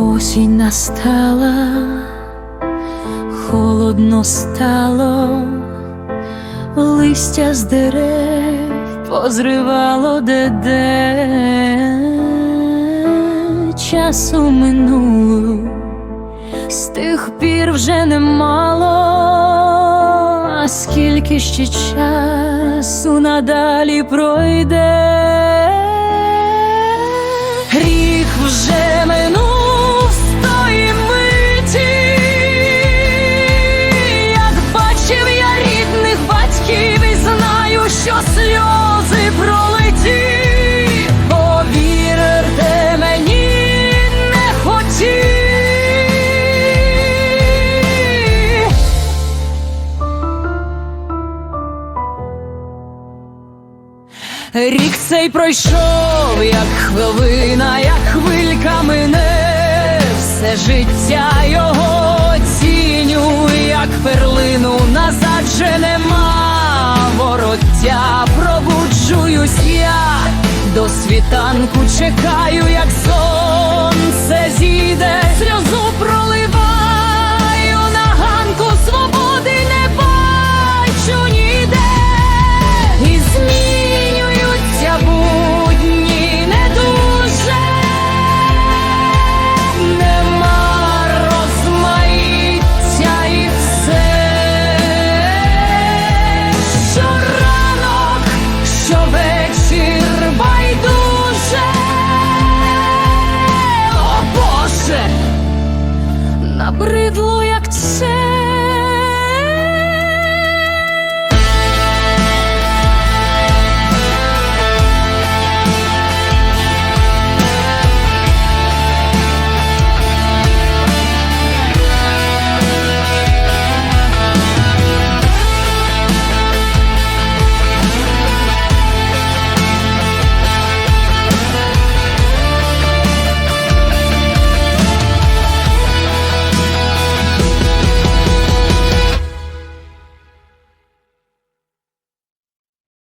Осінь настала, холодно стало, листя з дерев позривало де-де часу минуло, з тих пір вже немало, а скільки ще часу надалі пройде. Рік цей пройшов, як хвилина, як хвилька мине, все життя його ціню, як перлину назад же нема. Вороття, пробуджуюсь я до світанку, чекаю, як сонце о